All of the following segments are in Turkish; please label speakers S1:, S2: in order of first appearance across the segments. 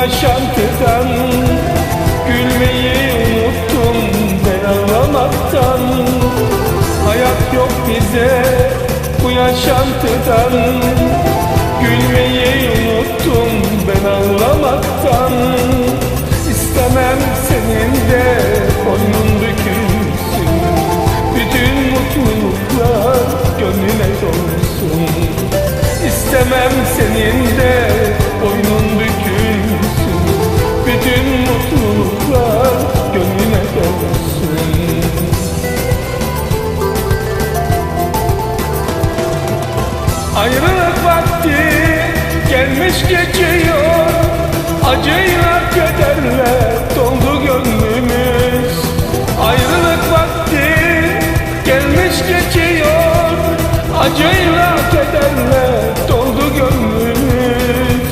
S1: yaşantıdan Gülmeyi unuttum ben ağlamaktan Hayat yok bize bu yaşantıdan Gülmeyi unuttum ben ağlamaktan İstemem senin de boynun bükülsün Bütün mutluluklar gönlüne dolsun. İstemem senin de gelmiş geçiyor Acıyla kederle doldu gönlümüz. Ayrılık vakti gelmiş geçiyor Acıyla kederle doldu gönlümüz.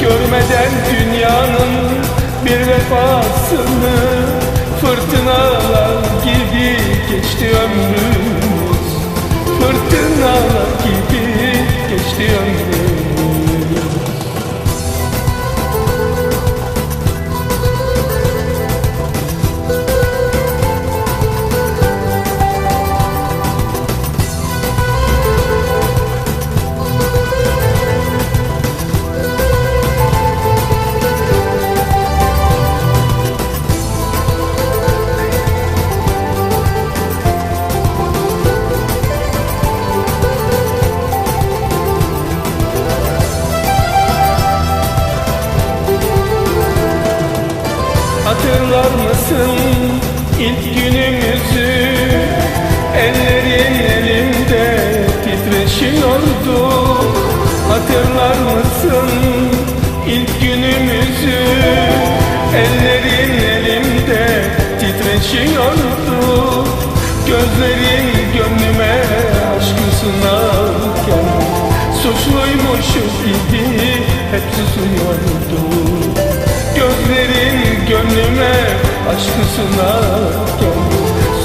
S1: Görmeden dünyanın bir vefasını Hatırlar mısın ilk günümüzü. Ellerin elimde titreşiyordu. Hatırlar mısın ilk günümüzü? Ellerin elimde titreşiyordu. Gözlerin gönlüme aşkı sunarken Suçluymuşuz gibi aşkı sunarken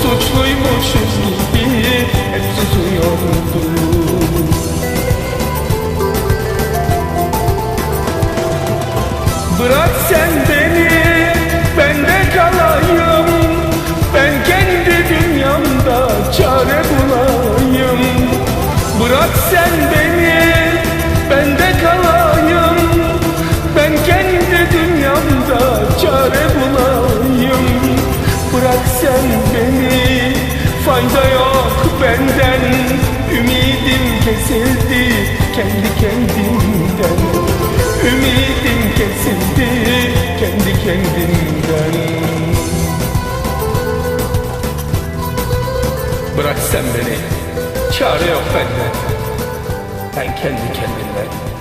S1: Suçluymuşuz gibi hep susuyordu. Bırak sen beni ben de kalayım. Ben kendi dünyamda çare bulayım. Bırak sen beni dünyamda çare bulayım. Bırak sen beni fayda yok benden. Ümidim kesildi kendi kendimden. Ümidim kesildi kendi kendimden. Bırak sen beni çare yok benden. Ben kendi kendimden